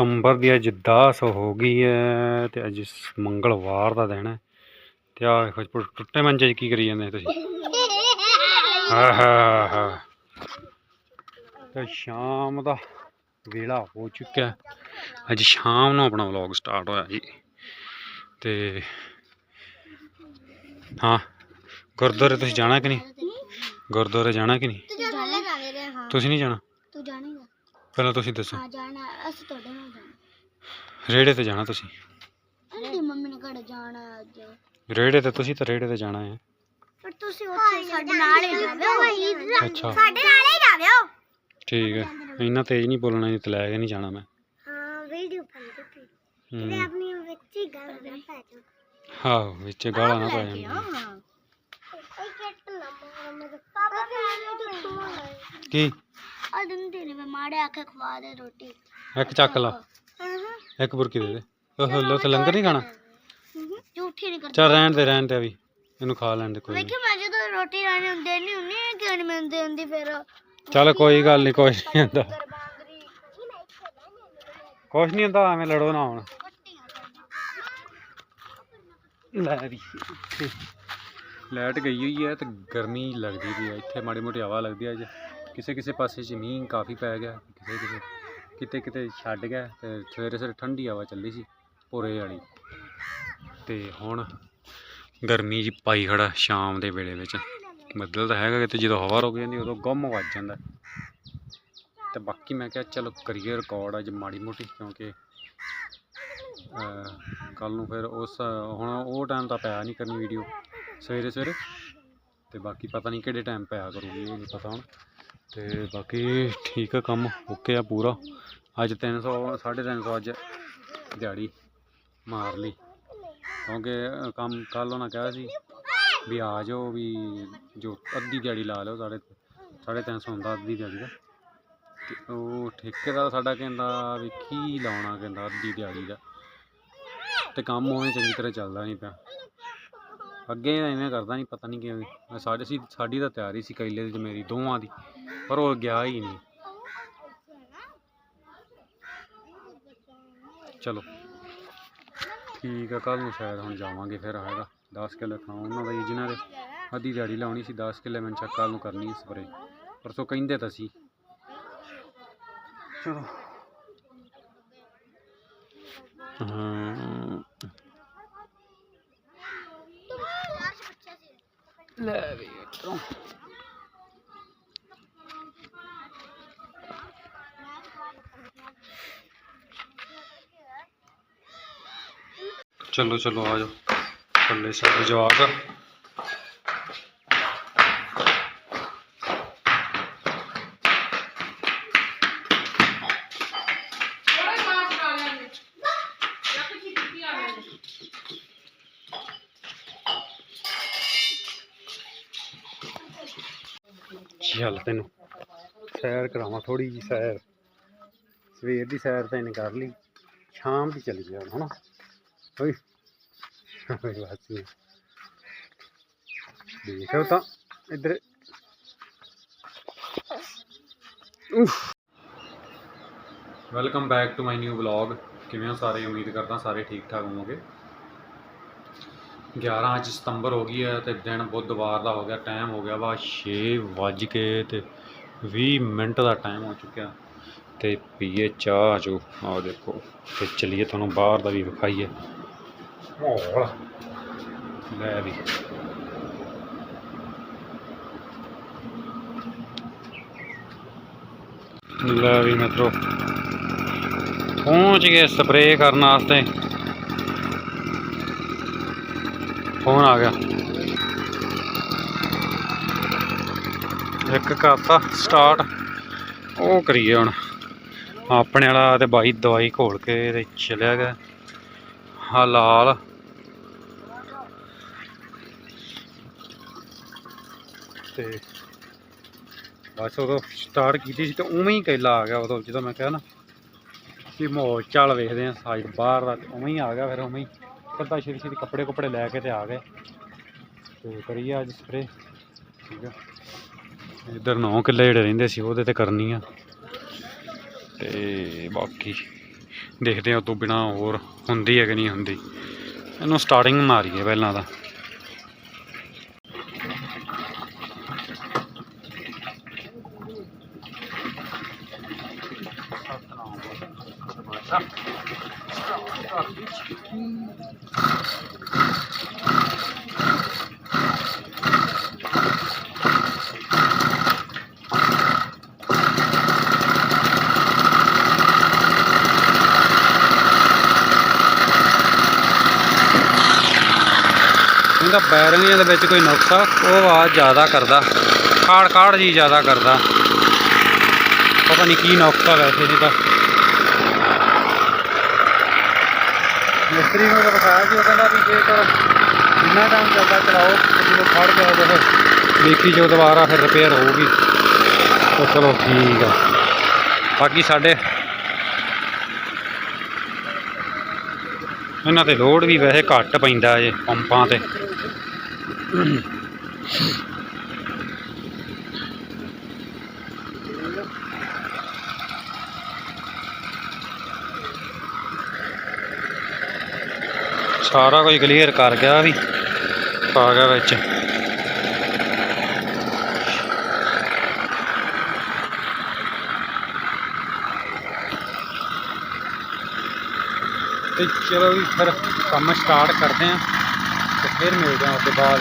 ਸਤੰਬਰ ਦੀ ਅੱਜ 10 ਹੋ ਗਈ ਹੈ ਤੇ ਅੱਜ ਮੰਗਲਵਾਰ ਦਾ ਦਿਨ ਹੈ। ਤੇ ਆ ਵੇਖੋ ਜੀ, ਟੁੱਟੇ ਮੰਜੇ ਕੀ ਕਰੀ ਜਾਂਦੇ ਤੁਸੀਂ? ਹਾ ਹਾ ਹਾ। ਤੇ ਸ਼ਾਮ ਦਾ ਵੇਲਾ ਹੋ ਚੁੱਕਿਆ। ਅੱਜ ਸ਼ਾਮ ਨੂੰ ਆਪਣਾ ਵਲੌਗ ਸਟਾਰਟ ਹੋਇਆ ਜੀ। ਤੇ ਹਾਂ ਗੁਰਦੁਆਰੇ ਤੁਸੀਂ ਜਾਣਾ ਕਿ ਨਹੀਂ? ਗੁਰਦੁਆਰੇ ਜਾਣਾ ਕਿ ਨਹੀਂ? ਤੁਸੀਂ ਨਹੀਂ ਜਾਣਾ? ਪਹਿਲਾਂ ਤੁਸੀਂ ਦੱਸੋ। ਹਾਂ ਜਾਣਾ ਅਸੀਂ ਤੁਹਾਡੇ ਨਾਲ ਜਾਣਾ। ਰੇੜੇ ਤੇ ਜਾਣਾ ਤੁਸੀਂ? ਮੇਰੀ ਮੰਮੀ ਨੇ ਘਰ ਜਾਣਾ ਅੱਜ। ਰੇੜੇ ਤੇ ਤੁਸੀਂ ਤਾਂ ਰੇੜੇ ਤੇ ਜਾਣਾ ਹੈ। ਪਰ ਤੁਸੀਂ ਉੱਥੇ ਸਾਡੇ ਨਾਲ ਹੀ ਜਾਵਿਓ ਅੱਛਾ। ਸਾਡੇ ਨਾਲ ਹੀ ਜਾਵਿਓ ਠੀਕ ਹੈ। ਇੰਨਾ ਤੇਜ਼ ਨਹੀਂ ਬੋਲਣਾ ਨਹੀਂ ਤੇ ਲੈ ਕੇ ਨਹੀਂ ਜਾਣਾ ਮੈਂ। ਹਾਂ ਵੀਡੀਓ ਬਣਦੀ ਪਈ। ਹੂੰ। ਆਪਣੀ ਵਿੱਚ ਹੀ ਗੱਲ ਨਾ ਪੈ ਜਾ ਹਾਂ ਵਿੱਚ ਗਾਲਾਂ ਨਾ ਪੈ ਜਾਣ। ਹਾਂ ਇਹ ਕਿੱਟ ਲੰਮਾ ਮੇਰੇ ਪਾਪਾ ਮੈਂ ਤੂੰ ਕੀ? ਆ ਨੇ ਮਾੜੇ ਆਖੇ ਖਵਾ ਦੇ ਰੋਟੀ। ਇੱਕ ਚੱਕ ਲਾ। ਹਾਂ। ਇੱਕ ਬੁਰਕੀ ਦੇ ਦੇ। ਉਹ ਲੋ ਤੇ ਲੰਗਰ ਨਹੀਂ ਖਾਣਾ? ਝੂਠੀ ਨਹੀਂ ਕਰਦੀ ਚੱਲ ਰਹਿਣ ਦੇ ਰਹਿਣ ਦੇ ਵੀ ਇਹਨੂੰ ਖਾ ਲੈਣ ਦੇ ਕੋਈ ਨੀ। ਵੇਖੀ ਮੈਂ ਜਦੋਂ ਰੋਟੀ ਰਾਣੀ ਹੁੰਦੇ ਨਹੀਂ ਹੁੰਦੀ ਕਿਉਂ ਨਹੀਂ ਮਿਲਦੀ ਹੁੰਦੀ ਫਿਰ? ਚੱਲ ਕੋਈ ਗੱਲ ਨਹੀਂ ਕੁਛ ਨਹੀਂ ਹੁੰਦਾ ਕੁਛ ਨਹੀਂ ਹੁੰਦਾ ਐਵੇਂ ਲੜੋ ਨਾ ਹੁਣ। ਲੈ ਵੀ। ਲਾਈਟ ਗਈ ਹੋਈ ਹੈ ਤੇ ਗਰਮੀ ਲੱਗਦੀ ਪਈ ਹੈ। ਇੱਥੇ ਮਾੜੀ ਮੋਟੀ ਹਵਾ ਲੱਗਦੀ ਹੈ ਅੱਜ। ਕਿਸੇ ਕਿਸੇ ਪਾਸੇ 'ਚ ਮੀਂਹ ਕਾਫੀ ਪੈ ਗਿਆ, ਕਿਸੇ ਕਿਸੇ ਕਿਤੇ ਕਿਤੇ ਛੱਡ ਗਿਆ ਤੇ ਸਵੇਰੇ ਸਵੇਰੇ ਠੰਡੀ ਹਵਾ ਚੱਲੀ ਸੀ ਭੋਰੇ ਵਾਲੀ। ਤੇ ਹੁਣ ਗਰਮੀ ਜੀ ਪਾਈ ਖੜਾ ਸ਼ਾਮ ਦੇ ਵੇਲੇ ਵਿੱਚ। ਬੱਦਲ ਤਾਂ ਹੈਗਾ ਕਿਤੇ, ਜਦੋਂ ਹਵਾ ਰੁਕ ਜਾਂਦੀ ਉਦੋਂ ਗੁੰਮ ਵੱਜ ਜਾਂਦਾ। ਤੇ ਬਾਕੀ ਮੈਂ ਕਿਹਾ ਚਲੋ ਕਰੀਏ ਰਿਕਾਰਡ ਅੱਜ ਮਾੜੀ ਮੋਟੀ ਕਿਉਂਕਿ ਕੱਲ ਨੂੰ ਫਿਰ ਉਸ, ਹੁਣ ਉਹ ਟਾਈਮ ਤਾਂ ਪਿਆ ਨਹੀਂ ਕਰਨੀ ਵੀਡੀਓ ਸਵੇਰੇ ਸਵੇਰੇ। ਤੇ ਬਾਕੀ ਪਤਾ ਨਹੀਂ ਕਿਹੜੇ ਟਾਈਮ ਪਿਆ ਕਰੂਗੀ, ਇਹ ਨਹੀਂ ਪਤਾ ਹੁਣ। ਤੇ ਬਾਕੀ ਠੀਕ ਆ ਕੰਮ ਓਕੇ ਆ ਪੂਰਾ। ਅੱਜ 300 350 ਅੱਜ ਦਿਹਾੜੀ ਮਾਰ ਲਈ। ਕਿਉਂਕਿ ਕੰਮ ਕੱਲ ਉਹਨਾਂ ਕਿਹਾ ਸੀ ਵੀ ਆ ਜਾਓ ਵੀ ਜੋ ਅੱਧੀ ਦਿਹਾੜੀ ਲਾ ਲਓ ਸਾਡੇ ਸਾਢੇ ਤਿੰਨ ਸੌ ਹੁੰਦਾ ਅੱਧੀ ਦਿਹਾੜੀ ਦਾ। ਤੇ ਉਹ ਠੇਕੇਦਾਰ ਸਾਡਾ ਕਹਿੰਦਾ ਵੀ ਕੀ ਲਾਉਣਾ ਕਹਿੰਦਾ ਅੱਧੀ ਦਿਹਾੜੀ ਦਾ। ਤੇ ਕੰਮ ਉਵੇਂ ਚੰਗੀ ਤਰ੍ਹਾਂ ਚੱਲਦਾ ਨਹੀਂ ਪਿਆ। ਅੱਗੇ ਐਵੇਂ ਕਰਦਾ ਨਹੀਂ ਪਤਾ ਨਹੀਂ ਕਿਵੇਂ ਸਾਡੀ ਸੀ ਸਾਡੀ ਤਾਂ ਤਿਆਰੀ ਸੀ ਕੈਲੇ ਦੀ ਮੇਰੀ, ਦੋਵਾਂ ਦੀ। ਪਰ ਉਹ ਗਿਆ ਹੀ ਨਹੀਂ। ਚਲੋ। ਠੀਕ ਆ ਕੱਲ ਨੂੰ ਸ਼ਾਇਦ ਹੁਣ ਜਾਵਾਂਗੇ ਫਿਰ ਆਏਗਾ 10 ਕਿੱਲੇ ਥਾਂ ਉਹਨਾਂ ਦਾ ਜਿਨ੍ਹਾਂ ਦੇ ਅੱਧੀ ਦਿਹਾੜੀ ਲਾਉਣੀ ਸੀ 10 ਕਿੱਲੇ ਮੈਂ ਚੱਕ ਕੱਲ ਨੂੰ ਕਰਨੀ ਸਪਰੇ ਪਰਸੋਂ ਕਹਿੰਦੇ ਤਾਂ ਸੀ। ਚਲੋ। ਹਾਂ। ਲੈ ਵੀ ਇੱਧਰੋਂ। ਚਲੋ ਚਲੋ ਆ ਜਾਓ। ਥੱਲੇ ਸਾਰੇ ਜਵਾਕ। ਚੱਲ ਤੈਨੂੰ ਸੈਰ ਕਰਾਵਾਂ ਥੋੜੀ ਜੀ ਸੈਰ। ਸਵੇਰ ਦੀ ਸੈਰ ਤਾਂ ਇਹਨੇ ਕਰ ਲਈ। ਸ਼ਾਮ ਦੀ ਚਲੀ ਗਿਆ ਹਨਾ ਓਏ ਓਏ ਬਸ ਨੀ। ਦੇਖੋ ਤਾਂ ਇੱਧਰ welcome back to my new vlog ਕਿਵੇਂ ਹੋ ਸਾਰੇ? ਉਮੀਦ ਕਰਦਾ ਸਾਰੇ ਠੀਕ ਠਾਕ ਹੋਵੋਗੇ। 11 ਅੱਜ ਸਤੰਬਰ ਹੋ ਗਈ ਹੈ ਤੇ ਦਿਨ ਬੁੱਧਵਾਰ ਦਾ ਹੋ ਗਿਆ ਟਾਈਮ ਹੋ ਗਿਆ ਵਾ 6 ਵੱਜ ਕੇ ਤੇ 20 ਮਿੰਟ ਦਾ ਟਾਈਮ ਹੋ ਚੁੱਕਿਆ। ਤੇ ਪੀਏ ਚਾਹ ਜੋ। ਆਹ ਦੇਖੋ, ਤੇ ਚਲੀਏ ਤੁਹਾਨੂੰ ਬਾਹਰ ਦਾ ਵੀ ਵਿਖਾਈਏ। ਮਾਹੌਲ ਲੈ ਵੀ ਲੈ ਵੀ ਮਿੱਤਰੋ ਪਹੁੰਚ ਗਏ ਸਪਰੇਅ ਕਰਨ ਵਾਸਤੇ ਫੋਨ ਆ ਗਿਆ ਇੱਕ ਕਰਤਾ ਸਟਾਰਟ ਉਹ ਕਰੀਏ ਹੁਣ ਆਪਣੇ ਵਾਲਾ ਤੇ ਬਾਈ ਦਵਾਈ ਘੋਲ ਕੇ ਤੇ ਚਲਿਆ ਗਿਆ ਹਾਂ ਤੇ ਬਸ ਉਦੋਂ ਸਟਾਰਟ ਕੀਤੀ ਸੀ ਤੇ ਉਵੇਂ ਹੀ ਕੈਲਾ ਆ ਗਿਆ ਉਦੋਂ, ਜਦੋਂ ਮੈਂ ਕਿਹਾ ਨਾ ਕਿ ਮਾਹੌਲ ਚੱਲ ਵੇਖਦੇ ਆ ਸਾਈਡ ਬਾਹਰ ਦਾ ਉਵੇਂ ਹੀ ਆ ਗਿਆ ਫਿਰ ਉਵੇਂ ਹੀ। ਕੱਦਾ ਛੇਤੀ ਛੇਤੀ ਕੱਪੜੇ ਕੁਪੜੇ ਲੈ ਕੇ ਤੇ ਆ ਗਏ। ਤੇ ਕਰੀਏ ਅੱਜ ਸਪਰੇ ਠੀਕ ਆ। ਇੱਧਰ 9 ਕਿੱਲੇ ਜਿਹੜੇ ਰਹਿੰਦੇ ਸੀ, ਉਹਦੇ ਤੇ ਕਰਨੀ ਆ। ਤੇ ਬਾਕੀ ਦੇਖਦੇ ਆ ਉਹ ਤੋਂ ਬਿਨਾ ਹੋਰ ਹੁੰਦੀ ਹੈ ਕਿ ਨਹੀਂ ਹੁੰਦੀ। ਇਹਨੂੰ ਸਟਾਰਟਿੰਗ ਮਾਰੀਏ ਪਹਿਲਾਂ ਤਾਂ। ਇਹਦਾ ਬੈਰਿੰਗਾਂ ਦੇ ਵਿੱਚ ਕੋਈ ਨੁਕਸ ਆ ਉਹ ਆਵਾਜ਼ ਜ਼ਿਆਦਾ ਕਰਦਾ। ਖਾੜ ਖਾੜ ਜੀ ਜ਼ਿਆਦਾ ਕਰਦਾ। ਪਤਾ ਨਹੀਂ ਕੀ ਨੁਕਸ ਆ ਵੈਸੇ ਨਹੀਂ ਤਾਂ। ਮਿਸਤਰੀ ਨੂੰ ਤਾਂ ਬਤਾਇਆ ਸੀ ਉਹ ਕਹਿੰਦਾ ਵੀ ਜੇ ਤਾਂ ਜਿੰਨਾ ਟਾਈਮ ਚੱਲਦਾ ਚਲਾਓ ਜਦੋਂ ਖੜ ਗਿਆ ਜਦੋਂ। ਦੇਖੀ ਜੋ ਦੁਬਾਰਾ ਫਿਰ ਰਿਪੇਅਰ ਹੋਊਗੀ ਤਾਂ ਚਲੋ ਠੀਕ ਆ। ਬਾਕੀ ਸਾਡੇ ਇਹਨਾਂ ਤੇ ਲੋਡ ਵੀ ਵੈਸੇ ਘੱਟ ਪੈਂਦਾ ਏ ਪੰਪਾਂ ਤੇ। ਸਾਰਾ ਕੁਝ ਕਲੀਅਰ ਕਰ ਗਿਆ ਵੀ ਪਾ ਗਿਆ ਵਿੱਚ। ਤੇ ਚਲੋ ਵੀ ਫਿਰ ਕੰਮ ਸਟਾਰਟ ਕਰਦੇ ਆਂ ਤੇ ਫਿਰ ਮਿਲਦੇ ਆਂ ਉਸ ਤੋਂ ਬਾਅਦ।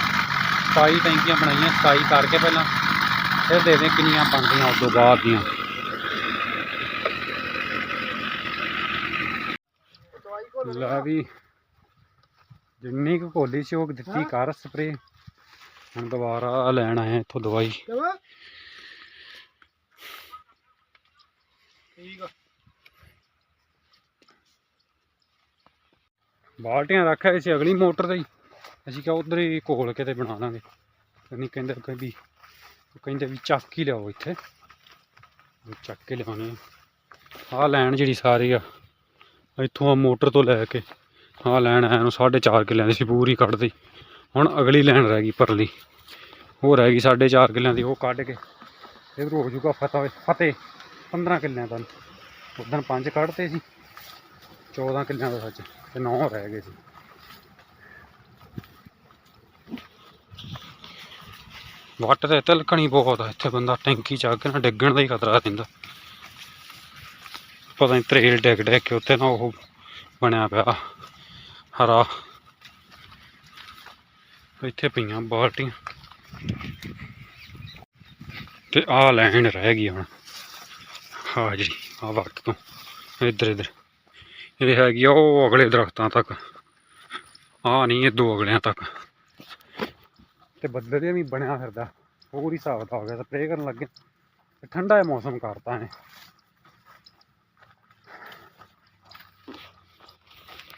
27 ਟੈਂਕੀਆਂ ਬਣਾਈਆਂ 27 ਕਰਕੇ ਪਹਿਲਾਂ ਫਿਰ ਦੇਖਦੇ ਹਾਂ ਕਿੰਨੀਆਂ ਬਣਦੀਆਂ ਉਸ ਤੋਂ ਬਾਅਦ ਦੀਆਂ। ਲੈ ਵੀ ਜਿੰਨੀ ਕੁ ਕੋਲੀ ਸੀ ਉਹ ਦਿੱਤੀ ਕਰ ਸਪਰੇ। ਹੁਣ ਦੁਬਾਰਾ ਲੈਣ ਆਏ ਇੱਥੋਂ ਦਵਾਈ। ਠੀਕ ਆ। ਬਾਲਟੀਆਂ ਰੱਖਿਆ ਸੀ ਅਗਲੀ ਮੋਟਰ ਤੇ ਹੀ। ਅਸੀਂ ਕਿਹਾ ਉਧਰ ਹੀ ਕੋਲ ਕੇ ਤੇ ਬਣਾ ਲਾਂਗੇ। ਨਹੀਂ ਕਹਿੰਦੇ ਅੱਗੇ ਵੀ ਕਹਿੰਦੇ ਵੀ ਚੱਕ ਹੀ ਲਿਆਓ ਇੱਥੇ। ਚੱਕ ਕੇ ਲਿਆਉਣੇ ਆ। ਆਹ ਲੈਣ ਜਿਹੜੀ ਸਾਰੀ ਆ, ਇੱਥੋਂ ਆ ਮੋਟਰ ਤੋਂ ਲੈ ਕੇ, ਆਹ ਲੈਣ ਆਇਆ ਨੂੰ 4.5 ਕਿੱਲਿਆਂ ਦੀ ਸੀ, ਪੂਰੀ ਕੱਢਦੀ ਹੁਣ ਅਗਲੀ ਲੈਣ ਰਹਿ ਗਈ ਪਰਲੀ। ਉਹ ਰਹਿ ਗਈ 4.5 ਕਿੱਲਿਆਂ ਦੀ, ਉਹ ਕੱਢ ਕੇ। ਫਿਰ ਹੋ ਜੂਗਾ ਫਤਿਹ ਫਤਿਹ 15 ਕਿੱਲਿਆਂ ਦਾ। ਉਦੋਂ ਪੰਜ ਕੱਢਤੇ ਸੀ 14 ਕਿੱਲਿਆਂ ਦਾ ਸੱਚ। ਤੇ 9 ਰਹਿ ਗਏ ਸੀ। ਵੱਟ ਤੇ ਤਿਲਕਣੀ ਬਹੁਤ ਆ, ਇੱਥੇ ਬੰਦਾ ਟੈਂਕੀ ਚ ਕੇ ਨਾ ਡਿੱਗਣ ਦਾ ਹੀ ਖਤਰਾ ਰਹਿੰਦਾ ਪਤਾ ਨਹੀਂ ਤਰੇਲ ਡਿੱਗ ਡਿੱਗ ਕੇ ਉੱਤੇ ਨਾ ਉਹ ਬਣਿਆ ਪਿਆ, ਹਰਾ। ਇੱਥੇ ਪਈਆਂ ਬਾਲਟੀਆਂ। ਤੇ ਆ ਲੈਣ ਰਹਿ ਗਈ ਹੁਣ। ਹਾਂ ਜੀ ਆਹ ਵੱਟ ਤੋਂ ਇੱਧਰ ਇੱਧਰ ਇਹ ਹੈਗੀ ਆ ਉਹ ਅਗਲੇ ਦਰਖਤਾਂ ਤੱਕ। ਆ ਨਹੀਂ ਇਹ ਦੋ ਅਗਲਿਆਂ ਤੱਕ। ਤੇ ਬੱਦਲ ਜਿਹਾ ਵੀ ਬਣਿਆ ਫਿਰਦਾ। ਹੋਰ ਹੀ ਹਿਸਾਬ ਦਾ ਹੋ ਗਿਆ ਸਪਰੇਅ ਕਰਨ ਲੱਗੇ। ਤੇ ਠੰਡਾ ਜਿਹਾ ਮੌਸਮ ਕਰਤਾ ਨੇ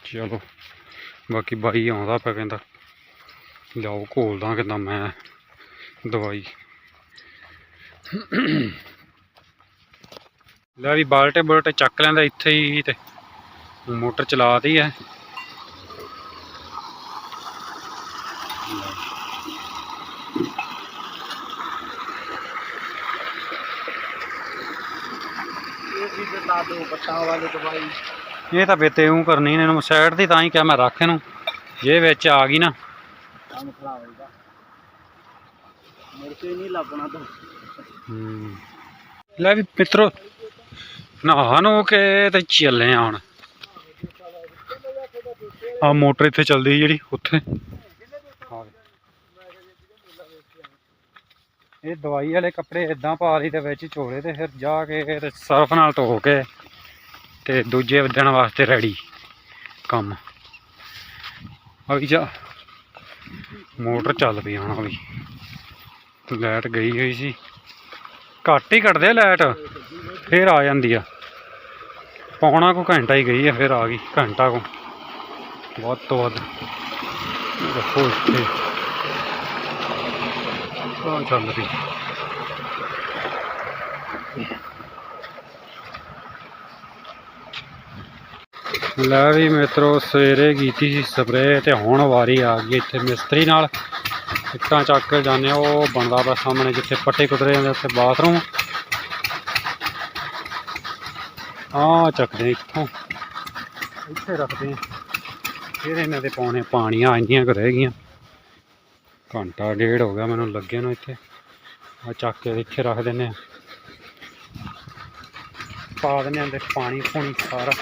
ਚਲੋ ਬਾਕੀ ਬਾਈ ਆਉਂਦਾ ਪਿਆ ਕਹਿੰਦਾ ਲਿਆਓ ਘੋਲਦਾ ਕਹਿੰਦਾ ਮੈਂ ਦਵਾਈ। ਲੈ ਵੀ ਬਾਲਟੇ ਬੁਲਟੇ ਚੱਕ ਲੈਂਦਾ ਇੱਥੇ ਹੀ ਤੇ ਮੋਟਰ ਚਲਾਤੀ ਹੈ। ਇਹ ਤਾਂ ਬੇਤੇ ਉਹ ਕਰਨੀ ਨੇ ਇਹਨੂੰ ਸਾਈਡ ਦੀ ਤਾਂ ਹੀ ਕਿਹਾ ਮੈਂ ਰੱਖ ਇਹਨੂੰ। ਜੇ ਵਿੱਚ ਆ ਗਈ ਨਾ। ਕੰਮ ਖਰਾਬ ਹੋਏਗਾ ਮੁੜ ਕੇ ਨਹੀਂ ਲੱਭਣਾ ਤਾਂ। ਹੂੰ। ਲੈ ਵੀ ਮਿੱਤਰੋ ਨਹਾ ਨੂੰ ਕੇ ਤੇ ਚੱਲੇ ਆ ਹੁਣ। ਆ ਮੋਟਰ ਇੱਥੇ ਚੱਲਦੀ ਜਿਹੜੀ, ਉੱਥੇ। ਇਹ ਦਵਾਈ ਵਾਲੇ ਕੱਪੜੇ ਇਦਾਂ ਪਾ ਲਈ ਦੇ ਵਿੱਚ ਝੋਲੇ ਤੇ ਫਿਰ ਜਾ ਕੇ ਤੇ ਸਰਫ ਨਾਲ ਧੋ ਕੇ ਤੇ ਦੂਜੇ ਦਿਨ ਵਾਸਤੇ ਰੈਡੀ। ਕੰਮ। ਆ ਵੀ ਜਾ, ਮੋਟਰ ਚੱਲ ਪਈ ਹੁਣ ਆ ਵੀ ਲਾਈਟ ਗਈ ਹੋਈ ਸੀ। ਘੱਟ ਹੀ ਕੱਟਦੇ ਲਾਈਟ, ਫਿਰ ਆ ਜਾਂਦੀ ਆ। ਪੌਣਾ ਕੋ ਘੰਟਾ ਹੀ ਗਈ ਆ, ਫਿਰ ਆ ਗਈ, ਘੰਟਾ ਕੋ। ਵੱਧ ਤੋਂ ਵੱਧ। ਰੱਖੋ ਇੱਥੇ ਆ ਚੱਲ ਰਹੀ। ਲੈ ਵੀ ਮਿੱਤਰੋ ਸਵੇਰੇ ਕੀਤੀ ਸੀ ਸਪਰੇਅ ਤੇ ਹੁਣ ਵਾਰੀ ਆ ਗਈ ਇੱਥੇ ਮਿਸਤਰੀ ਨਾਲ। ਇੱਟਾਂ ਚੱਕ ਕੇ ਜਾਂਦੇ ਆ, ਉਹ ਬਣਦਾ ਵਾ ਸਾਹਮਣੇ ਜਿੱਥੇ ਪੱਟੇ ਕੁਤਰੇ ਜਾਂਦੇ ਉੱਥੇ ਬਾਥਰੂਮ। ਆ ਚੱਕਦੇ ਇੱਥੋਂ। ਇੱਥੇ ਰੱਖਦੇ ਆ। ਫਿਰ ਇਹਨਾਂ ਦੇ ਪਾਉਣੇ ਪਾਣੀਆਂ ਇੰਨੀਆਂ ਕੁ ਰਹਿ ਗਈਆਂ। ਘੰਟਾ ਡੇਢ ਹੋ ਗਿਆ ਮੈਨੂੰ ਲੱਗਿਆ ਨੂੰ ਇੱਥੇ। ਆ ਚੱਕ ਕੇ ਇੱਥੇ ਰੱਖ ਦਿੰਨੇ ਆ। ਪਾ ਦਿੰਨੇ ਆ ਤੇ ਪਾਣੀ, ਪੂਣੀ ਸਾਰਾ।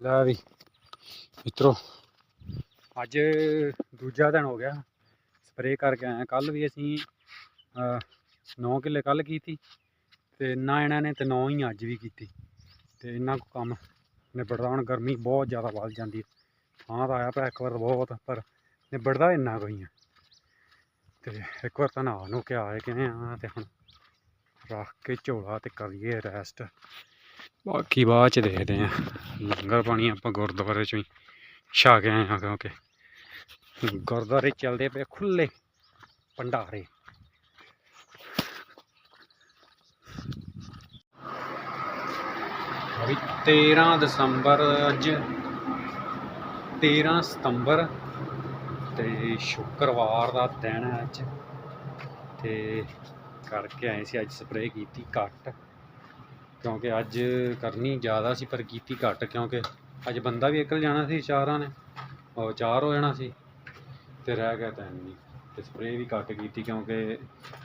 ਲੈ ਵੀ, ਮਿੱਤਰੋ। ਅੱਜ ਦੂਜਾ ਦਿਨ ਹੋ ਗਿਆ। ਸਪਰੇਅ ਕਰਕੇ ਆਏ ਕੱਲ ਵੀ ਅਸੀਂ 9 ਕਿੱਲੇ ਕੱਲ ਕੀਤੀ ਤੇ ਨਾ ਇਹਨਾਂ ਨੇ ਤੇ 9 ਹੀ ਅੱਜ ਵੀ ਕੀਤੀ। ਤੇ ਇੰਨਾ ਕੁ ਕੰਮ ਨਿਬੜਦਾ। ਹੁਣ ਗਰਮੀ ਬਹੁਤ ਜ਼ਿਆਦਾ ਵੱਧ ਜਾਂਦੀ ਹੈ ਥਾਂ ਤਾਂ ਆਇਆ ਪਿਆ ਇੱਕ ਵਾਰ ਬਹੁਤ, ਪਰ ਨਿਬੜਦਾ ਇੰਨਾ ਕੋਈ ਆ ਤੇ ਇੱਕ ਵਾਰ ਤਾਂ ਨਹਾ ਨੂੰ ਕਿਹਾ ਆਏ ਕਿਵੇਂ ਆ ਤੇ ਹੁਣ ਰੱਖ ਕੇ ਝੋਲਾ ਤੇ ਕਰੀਏ ਰੈਸਟ ਬਾਕੀ ਬਾਅਦ ਚ ਦੇਖਦੇ ਆ। ਲੰਗਰ ਪਾਣੀ ਆਪਾਂ ਗੁਰਦੁਆਰੇ ਚੋਂ ਹੀ ਛਾ ਕੇ ਆਏ ਹਾਂ ਕਿਉਂਕਿ ਗੁਰਦੁਆਰੇ ਚੱਲਦੇ ਪਏ ਖੁੱਲੇ ਭੰਡਾਰੇ। ਅਭੀ 13 ਦਸੰਬਰ ਅੱਜ 13 ਸਤੰਬਰ ਤੇ ਸ਼ੁੱਕਰਵਾਰ ਦਾ ਦਿਨ ਹੈ ਅੱਜ। ਤੇ ਕਰਕੇ ਆਏ ਸੀ ਅੱਜ ਸਪਰੇਅ ਕੀਤੀ ਘੱਟ। ਕਿਉਂਕਿ ਅੱਜ ਕਰਨੀ ਜ਼ਿਆਦਾ ਸੀ, ਪਰ ਕੀਤੀ ਘੱਟ ਕਿਉਂਕਿ ਅੱਜ ਬੰਦਾ ਵੀ ਇਕੱਲ ਜਾਣਾ ਸੀ, ਚਾਰਾਂ ਨੇ। ਉਹ ਚਾਰ ਹੋ ਜਾਣਾ ਸੀ ਤੇ ਰਹਿ ਗਿਆ ਤਿੰਨ ਨਹੀਂ ਤੇ ਸਪਰੇਅ ਵੀ ਘੱਟ ਕੀਤੀ ਕਿਉਂਕਿ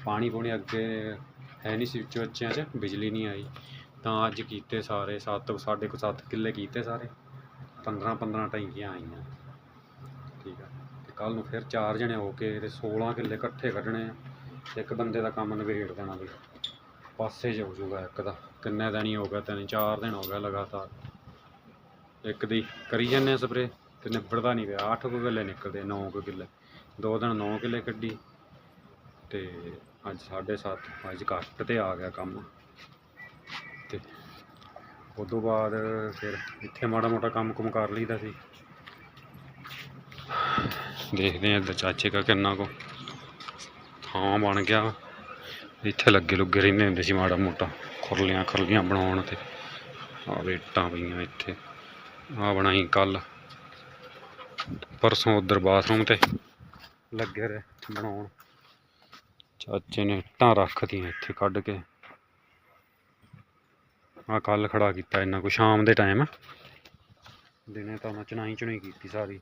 ਪਾਣੀ ਪੂਣੀ ਅੱਗੇ ਹੈ ਨਹੀਂ ਸੀ ਉੱਚੇ ਬੱਚਿਆਂ 'ਚ, ਬਿਜਲੀ ਨਹੀਂ ਆਈ। ਤਾਂ ਅੱਜ ਕੀਤੇ ਸਾਰੇ ਸੱਤ ਸਾਢੇ ਕੁ ਸੱਤ ਕਿੱਲੇ ਕੀਤੇ ਸਾਰੇ। 15 15 ਟੈਂਕੀਆਂ ਆਈਆਂ। ਠੀਕ ਆ। ਤੇ ਕੱਲ ਨੂੰ ਫਿਰ ਚਾਰ ਜਣੇ ਹੋ ਕੇ ਤੇ 16 ਕਿੱਲੇ ਇਕੱਠੇ ਕੱਢਣੇ ਆ। ਇੱਕ ਬੰਦੇ ਦਾ ਕੰਮ ਨਿਬੇੜ ਦੇਣਾ ਵੀ। ਪਾਸੇ 'ਚ ਹੋ ਜਾਊਗਾ ਇੱਕ ਦਾ ਕਿੰਨੇ ਦਿਨ ਹੀ ਹੋ ਗਿਆ ਤਿੰਨ ਚਾਰ ਦਿਨ ਹੋ ਗਿਆ ਲਗਾਤਾਰ। ਇੱਕ ਦੀ ਕਰੀ ਜਾਂਦੇ ਆ ਸਪਰੇ ਤੇ ਨਿਬੜਦਾ ਨਹੀਂ ਪਿਆ। 8 ਕੁ ਕਿੱਲੇ ਨਿਕਲਦੇ 9 ਕੁ ਕਿੱਲੇ। ਦੋ ਦਿਨ 9 ਕਿੱਲੇ ਕੱਢੀ ਤੇ ਅੱਜ 7.5 ਅੱਜ ਘੱਟ ਤੇ ਆ ਗਿਆ ਕੰਮ। ਤੇ ਤੋਂ ਬਾਅਦ ਫਿਰ ਇੱਥੇ ਮਾੜਾ ਮੋਟਾ ਕੰਮ ਕੁਮ ਕਰ ਲਈਦਾ ਸੀ। ਦੇਖਦੇ ਆ ਇੱਧਰ ਚਾਚੇ ਕਾ ਕਿੰਨਾ ਕੋ ਥਾਂ ਬਣ ਗਿਆ। ਇੱਥੇ ਲੱਗੇ ਲੁੱਗੇ ਰਹਿੰਦੇ ਹੁੰਦੇ ਸੀ ਮਾੜਾ ਮੋਟਾ, ਖੁਰਲੀਆਂ ਖੁਰਲੀਆਂ ਬਣਾਉਣ ਤੇ। ਆ ਵੇਟਾਂ ਪਈਆਂ ਇੱਥੇ ਆ ਬਣਾਈ ਕੱਲ ਪਰਸੋਂ ਉਧਰ ਬਾਥਰੂਮ ਤੇ ਲੱਗੇ ਰਹੇ ਬਣਾਉਣ। ਚਾਚੇ ਨੇ ਇੱਟਾਂ ਰੱਖਤੀਆਂ ਇੱਥੇ ਕੱਢ ਕੇ। ਆ ਕੱਲ ਖੜਾ ਕੀਤਾ ਇੰਨਾ ਕੁ ਸ਼ਾਮ ਦੇ ਟਾਈਮ ਦਿਨੇ ਤਾਂ ਮੈਂ ਚਣਾਈ ਚੁਣਾਈ ਕੀਤੀ ਸਾਰੀ।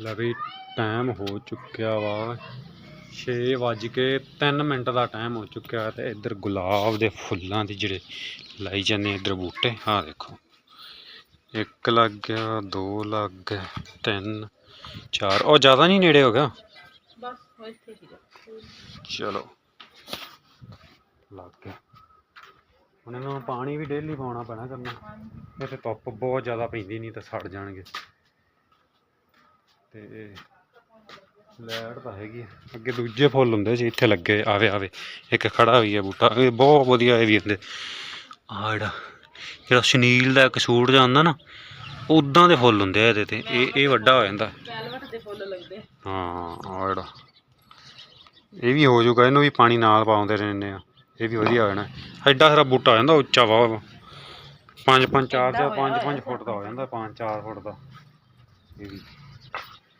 ਲੈ ਵੀ ਟਾਈਮ ਹੋ ਚੁੱਕਿਆ ਵਾ। 6 ਵੱਜ ਕੇ 3 ਮਿੰਟ ਦਾ ਟਾਈਮ ਹੋ ਚੁੱਕਿਆ ਤੇ ਇੱਧਰ ਗੁਲਾਬ ਦੇ ਫੁੱਲਾਂ ਦੇ ਜਿਹੜੇ ਲਾਈ ਜਾਂਦੇ ਇੱਧਰ ਬੂਟੇ ਆਹ ਦੇਖੋ। ਇੱਕ ਲੱਗ ਗਿਆ ਦੋ ਲੱਗ ਗਏ ਤਿੰਨ ਚਾਰ। ਉਹ ਜ਼ਿਆਦਾ ਨਹੀਂ ਨੇੜੇ ਹੋ ਗਿਆ? ਬਸ ਇੱਥੇ ਚਲੋ। ਲੱਗ ਗਿਆ। ਹੁਣ ਇਹਨਾਂ ਨੂੰ ਪਾਣੀ ਵੀ ਡੇਲੀ ਪਾਉਣਾ ਪੈਣਾ ਕਰਨਾ। ਇਹ ਤੇ ਧੁੱਪ ਬਹੁਤ ਜ਼ਿਆਦਾ ਪੈਂਦੀ ਨਹੀਂ ਤਾਂ ਸੜ ਜਾਣਗੇ। ਤੇ ਲੈਟ ਤਾਂ ਹੈਗੀ। ਅੱਗੇ ਦੂਜੇ ਫੁੱਲ ਹੁੰਦੇ ਸੀ ਇੱਥੇ ਲੱਗੇ ਆਵੇ ਆਵੇ। ਇੱਕ ਖੜਾ ਵੀ ਹੈ ਬੂਟਾ ਇਹ ਬਹੁਤ ਵਧੀਆ ਇਹ ਵੀ ਹੁੰਦੇ। ਆ ਜਿਹੜਾ ਜਿਹੜਾ ਸ਼ਨੀਲ ਦਾ ਇੱਕ ਸੂਟ ਜਿਹਾ ਹੁੰਦਾ ਨਾ ਉਦਾਂ ਦੇ ਫੁੱਲ ਹੁੰਦੇ ਆ ਇਹਦੇ ਤੇ। ਇਹ ਇਹ ਵੱਡਾ ਹੋ ਜਾਂਦਾ। ਵੈਲਵਟ ਦੇ ਫੁੱਲ ਲੱਗਦੇ। ਹਾਂ ਆ ਜਿਹੜਾ। ਇਹ ਵੀ ਹੋ ਜਾਊਗਾ ਇਹਨੂੰ ਵੀ ਪਾਣੀ ਨਾਲ ਪਾਉਂਦੇ ਰਹਿੰਦੇ ਆ। ਇਹ ਵੀ ਵਧੀਆ ਹੋ ਜਾਣਾ। ਐਡਾ ਸਾਰਾ ਬੂਟਾ ਹੋ ਜਾਂਦਾ ਉੱਚਾ ਵਾ। ਪੰਜ ਪੰਜ ਚਾਰ ਹੋਇਆ ਪੰਜ ਪੰਜ ਫੁੱਟ ਦਾ ਹੋ ਜਾਂਦਾ ਪੰਜ ਚਾਰ ਫੁੱਟ ਦਾ। ਇਹ ਵੀ।